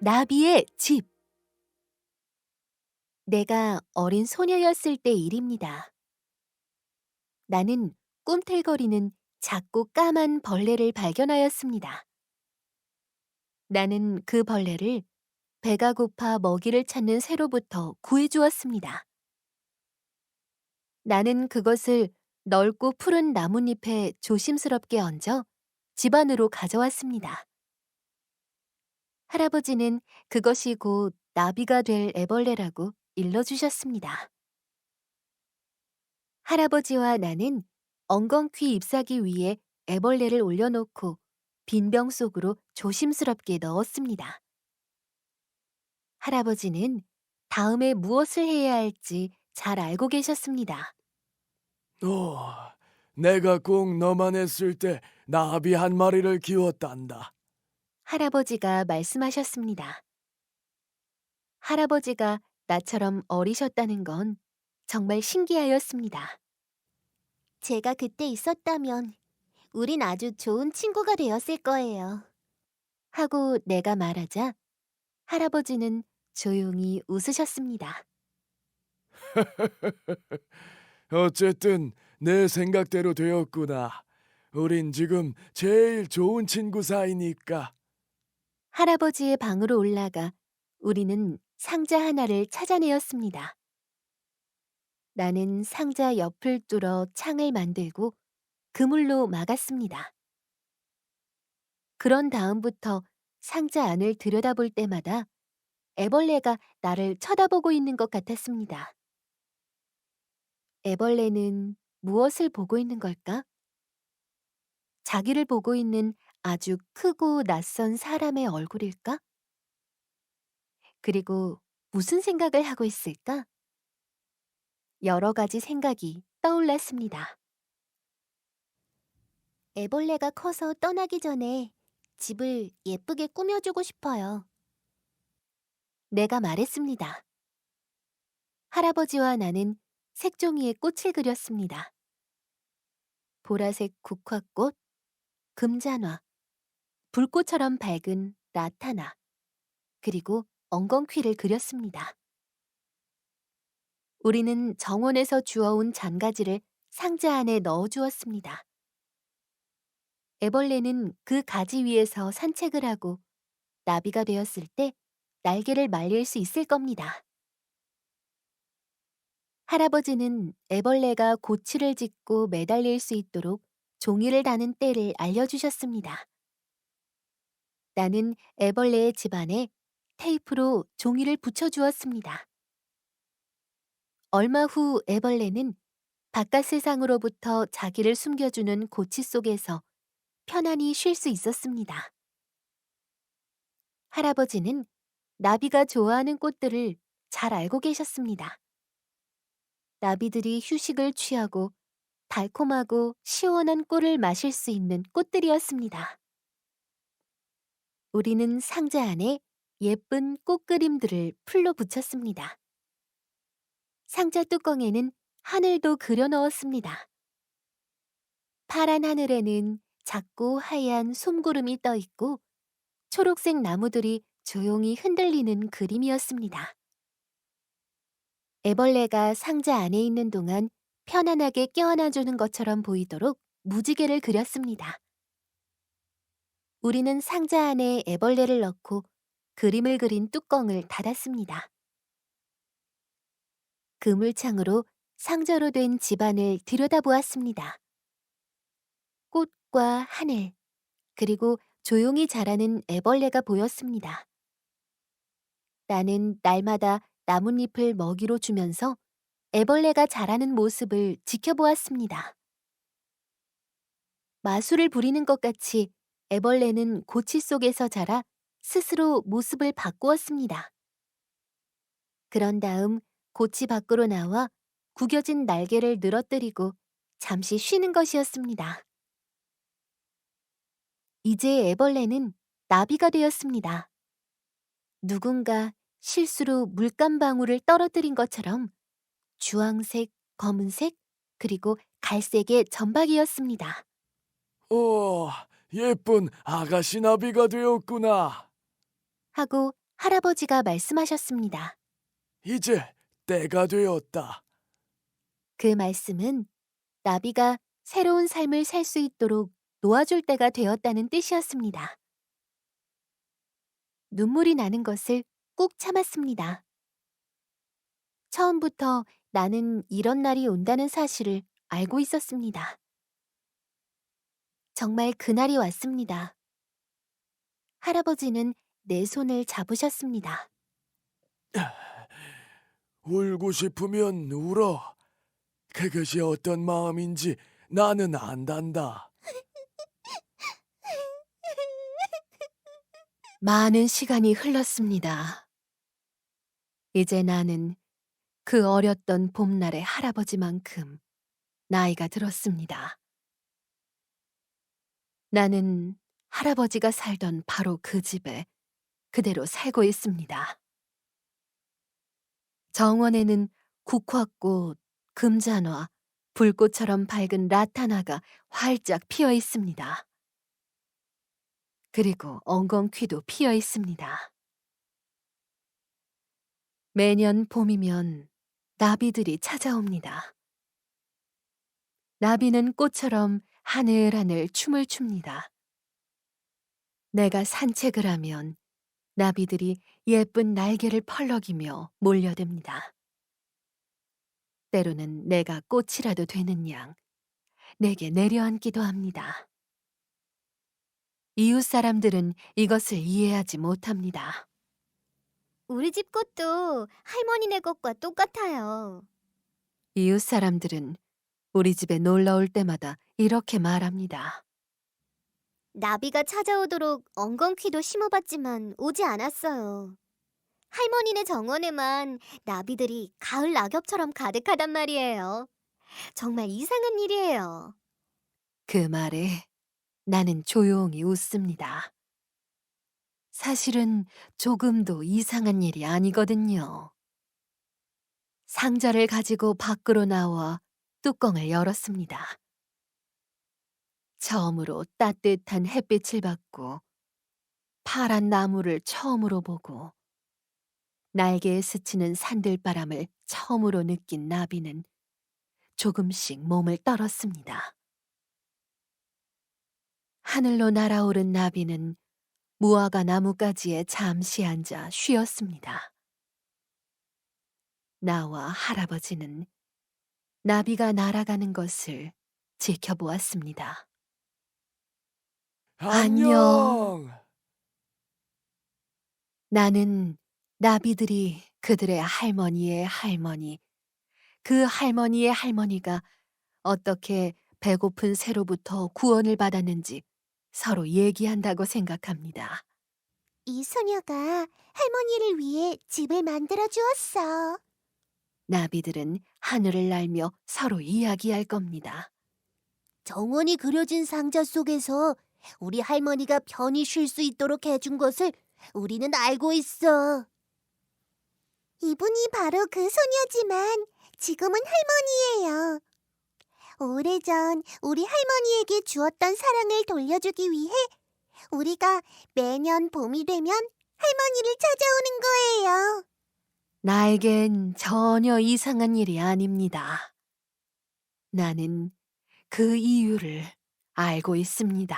나비의 집. 내가 어린 소녀였을 때 일입니다. 나는 꿈틀거리는 작고 까만 벌레를 발견하였습니다. 나는 그 벌레를 배가 고파 먹이를 찾는 새로부터 구해주었습니다. 나는 그것을 넓고 푸른 나뭇잎에 조심스럽게 얹어 집 안으로 가져왔습니다. 할아버지는 그것이 곧 나비가 될 애벌레라고 일러주셨습니다. 할아버지와 나는 엉겅퀴 잎사귀 위에 애벌레를 올려놓고 빈병 속으로 조심스럽게 넣었습니다. 할아버지는 다음에 무엇을 해야 할지 잘 알고 계셨습니다. 어, 내가 꼭 너만 했을 때 나비 한 마리를 키웠단다. 할아버지가 말씀하셨습니다. 할아버지가 나처럼 어리셨다는 건 정말 신기하였습니다. 제가 그때 있었다면 우린 아주 좋은 친구가 되었을 거예요. 하고 내가 말하자 할아버지는 조용히 웃으셨습니다. 어쨌든 내 생각대로 되었구나. 우린 지금 제일 좋은 친구 사이니까. 할아버지의 방으로 올라가 우리는 상자 하나를 찾아내었습니다. 나는 상자 옆을 뚫어 창을 만들고 그물로 막았습니다. 그런 다음부터 상자 안을 들여다볼 때마다 애벌레가 나를 쳐다보고 있는 것 같았습니다. 애벌레는 무엇을 보고 있는 걸까? 자기를 보고 있는 아주 크고 낯선 사람의 얼굴일까? 그리고 무슨 생각을 하고 있을까? 여러 가지 생각이 떠올랐습니다. 애벌레가 커서 떠나기 전에 집을 예쁘게 꾸며주고 싶어요. 내가 말했습니다. 할아버지와 나는 색종이에 꽃을 그렸습니다. 보라색 국화꽃, 금잔화, 불꽃처럼 밝은 라타나, 그리고 엉겅퀴를 그렸습니다. 우리는 정원에서 주워온 잔가지를 상자 안에 넣어 주었습니다. 애벌레는 그 가지 위에서 산책을 하고 나비가 되었을 때 날개를 말릴 수 있을 겁니다. 할아버지는 애벌레가 고치를 짓고 매달릴 수 있도록 종이를 다는 때를 알려주셨습니다. 나는 애벌레의 집안에 테이프로 종이를 붙여주었습니다. 얼마 후 애벌레는 바깥 세상으로부터 자기를 숨겨주는 고치 속에서 편안히 쉴 수 있었습니다. 할아버지는 나비가 좋아하는 꽃들을 잘 알고 계셨습니다. 나비들이 휴식을 취하고 달콤하고 시원한 꿀을 마실 수 있는 꽃들이었습니다. 우리는 상자 안에 예쁜 꽃 그림들을 풀로 붙였습니다. 상자 뚜껑에는 하늘도 그려 넣었습니다. 파란 하늘에는 작고 하얀 솜구름이 떠 있고 초록색 나무들이 조용히 흔들리는 그림이었습니다. 애벌레가 상자 안에 있는 동안 편안하게 껴안아주는 것처럼 보이도록 무지개를 그렸습니다. 우리는 상자 안에 애벌레를 넣고 그림을 그린 뚜껑을 닫았습니다. 그물창으로 상자로 된 집안을 들여다보았습니다. 꽃과 하늘, 그리고 조용히 자라는 애벌레가 보였습니다. 나는 날마다 나뭇잎을 먹이로 주면서 애벌레가 자라는 모습을 지켜보았습니다. 마술을 부리는 것 같이 애벌레는 고치 속에서 자라 스스로 모습을 바꾸었습니다. 그런 다음 고치 밖으로 나와 구겨진 날개를 늘어뜨리고 잠시 쉬는 것이었습니다. 이제 애벌레는 나비가 되었습니다. 누군가 실수로 물감 방울을 떨어뜨린 것처럼 주황색, 검은색, 그리고 갈색의 점박이었습니다. 오, 예쁜 아가씨 나비가 되었구나. 하고 할아버지가 말씀하셨습니다. 이제 때가 되었다. 그 말씀은 나비가 새로운 삶을 살 수 있도록 도와줄 때가 되었다는 뜻이었습니다. 눈물이 나는 것을 꾹 참았습니다. 처음부터 나는 이런 날이 온다는 사실을 알고 있었습니다. 정말 그날이 왔습니다. 할아버지는 내 손을 잡으셨습니다. 울고 싶으면 울어. 그것이 어떤 마음인지 나는 안단다. 많은 시간이 흘렀습니다. 이제 나는 그 어렸던 봄날의 할아버지만큼 나이가 들었습니다. 나는 할아버지가 살던 바로 그 집에 그대로 살고 있습니다. 정원에는 국화꽃, 금잔화, 불꽃처럼 밝은 라타나가 활짝 피어 있습니다. 그리고 엉겅퀴도 피어 있습니다. 매년 봄이면 나비들이 찾아옵니다. 나비는 꽃처럼 하늘하늘 춤을 춥니다. 내가 산책을 하면 나비들이 예쁜 날개를 펄럭이며 몰려듭니다. 때로는 내가 꽃이라도 되는 양 내게 내려앉기도 합니다. 이웃 사람들은 이것을 이해하지 못합니다. 우리 집 꽃도 할머니네 것과 똑같아요. 이웃 사람들은 우리 집에 놀러 올 때마다 이렇게 말합니다. 나비가 찾아오도록 엉겅퀴도 심어봤지만 오지 않았어요. 할머니네 정원에만 나비들이 가을 낙엽처럼 가득하단 말이에요. 정말 이상한 일이에요. 그 말에 나는 조용히 웃습니다. 사실은 조금도 이상한 일이 아니거든요. 상자를 가지고 밖으로 나와 뚜껑을 열었습니다. 처음으로 따뜻한 햇빛을 받고 파란 나무를 처음으로 보고 날개에 스치는 산들바람을 처음으로 느낀 나비는 조금씩 몸을 떨었습니다. 하늘로 날아오른 나비는 무화과 나무가지에 잠시 앉아 쉬었습니다. 나와 할아버지는 나비가 날아가는 것을 지켜보았습니다. 안녕. 나는 나비들이 그들의 할머니의 할머니, 그 할머니의 할머니가 어떻게 배고픈 새로부터 구원을 받았는지 서로 얘기한다고 생각합니다. 이 소녀가 할머니를 위해 집을 만들어 주었어. 나비들은 하늘을 날며 서로 이야기할 겁니다. 정원이 그려진 상자 속에서 우리 할머니가 편히 쉴 수 있도록 해준 것을 우리는 알고 있어. 이분이 바로 그 소녀지만 지금은 할머니예요. 오래전 우리 할머니에게 주었던 사랑을 돌려주기 위해 우리가 매년 봄이 되면 할머니를 찾아오는 거예요. 나에겐 전혀 이상한 일이 아닙니다. 나는 그 이유를 알고 있습니다.